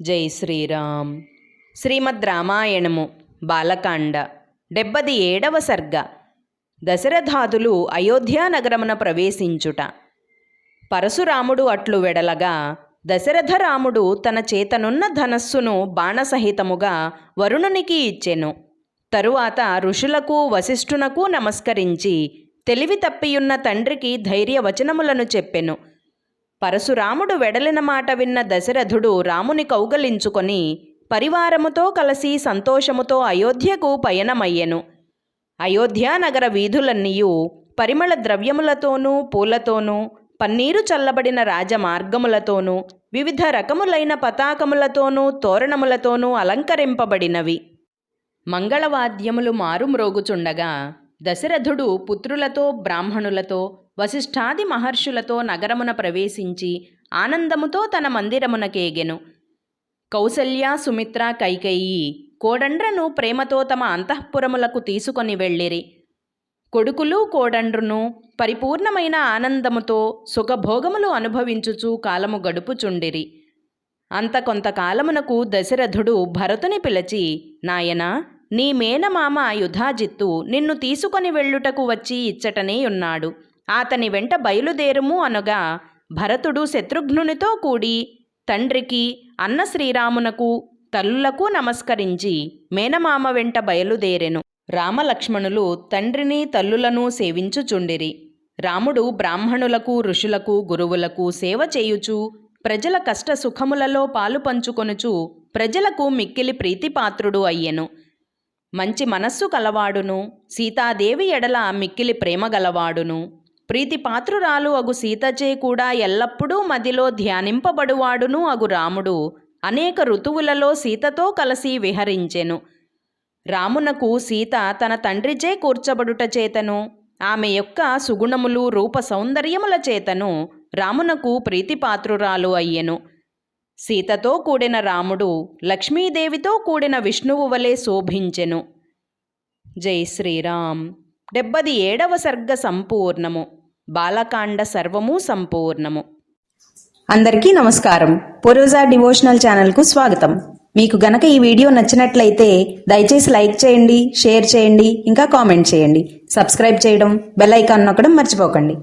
జై శ్రీరామ్. శ్రీమద్ రామాయణము బాలకాండ డెబ్బది ఏడవ సర్గ. దశరథాదులు అయోధ్యానగరమున ప్రవేశించుట. పరశురాముడు అట్లు వెడలగా దశరథరాముడు తన చేతనున్న ధనస్సును బాణసహితముగా వరుణునికి ఇచ్చెను. తరువాత ఋషులకు వశిష్ఠునకు నమస్కరించి తెలివి తప్పియున్న తండ్రికి ధైర్యవచనములను చెప్పెను. పరశురాముడు వెడలిన మాట విన్న దశరథుడు రాముని కౌగలించుకొని పరివారముతో కలిసి సంతోషముతో అయోధ్యకు పయనమయ్యెను. అయోధ్యానగర వీధులన్నీయు పరిమళ ద్రవ్యములతోనూ పూలతోనూ పన్నీరు చల్లబడిన రాజమార్గములతోనూ వివిధ రకములైన పతాకములతోనూ తోరణములతోనూ అలంకరింపబడినవి. మంగళవాద్యములు మారుమ్రోగుచుండగా దశరథుడు పుత్రులతో బ్రాహ్మణులతో వశిష్ఠాది మహర్షులతో నగరమున ప్రవేశించి ఆనందముతో తన మందిరమునకేగెను కౌసల్య సుమిత్ర కైకేయి కోడండ్రను ప్రేమతో తమ అంతఃపురములకు తీసుకొని వెళ్ళిరి. కొడుకులు కోడండ్రును పరిపూర్ణమైన ఆనందముతో సుఖభోగములు అనుభవించుచు కాలము గడుపుచుండిరి. అంత కొంతకాలమునకు దశరథుడు భరతుని పిలిచి నాయనా నీ మేనమామ యుధాజిత్తు నిన్ను తీసుకొని వెళ్ళుటకు వచ్చి ఇచ్చటనే ఉన్నాడు. అతని వెంట బయలుదేరుము అనగా భరతుడు శత్రుఘ్నునితో కూడి తండ్రికి అన్న శ్రీరామునకు తల్లులకు నమస్కరించి మేనమామ వెంట బయలుదేరెను. రామలక్ష్మణులు తండ్రిని తల్లులను సేవించుచుండిరి. రాముడు బ్రాహ్మణులకు ఋషులకు గురువులకు సేవ చేయుచు ప్రజల కష్ట సుఖములలో పాలు పంచుకొనుచు ప్రజలకు మిక్కిలి ప్రీతిపాత్రుడు అయ్యెను. మంచి మనస్సు కలవాడును సీతాదేవి ఎడల మిక్కిలి ప్రేమ గలవాడును. ప్రీతిపాత్రురాలు అగు సీతచే కూడా ఎల్లప్పుడూ మదిలో ధ్యానింపబడువాడును అగు రాముడు. అనేక ఋతువులలో సీతతో కలిసి విహరించెను. రామునకు సీత తన తండ్రిచే కూర్చబడుట చేతను. ఆమె యొక్క సుగుణములు రూప సౌందర్యముల చేతను రామునకు ప్రీతిపాత్రురాలు అయ్యెను. సీతతో కూడిన రాముడు లక్ష్మీదేవితో కూడిన విష్ణువు వలె శోభించెను. జై శ్రీరామ్. డెబ్బది ఏడవ సర్గ సంపూర్ణము. బాలకాండ సర్వము సంపూర్ణము. అందరికీ నమస్కారం. పూర్వజా డివోషనల్ ఛానల్కు స్వాగతం. మీకు గనక ఈ వీడియో నచ్చినట్లయితే దయచేసి లైక్ చేయండి షేర్ చేయండి ఇంకా కామెంట్ చేయండి. సబ్స్క్రైబ్ చేయడం బెల్ ఐకాన్ నొక్కడం మర్చిపోకండి.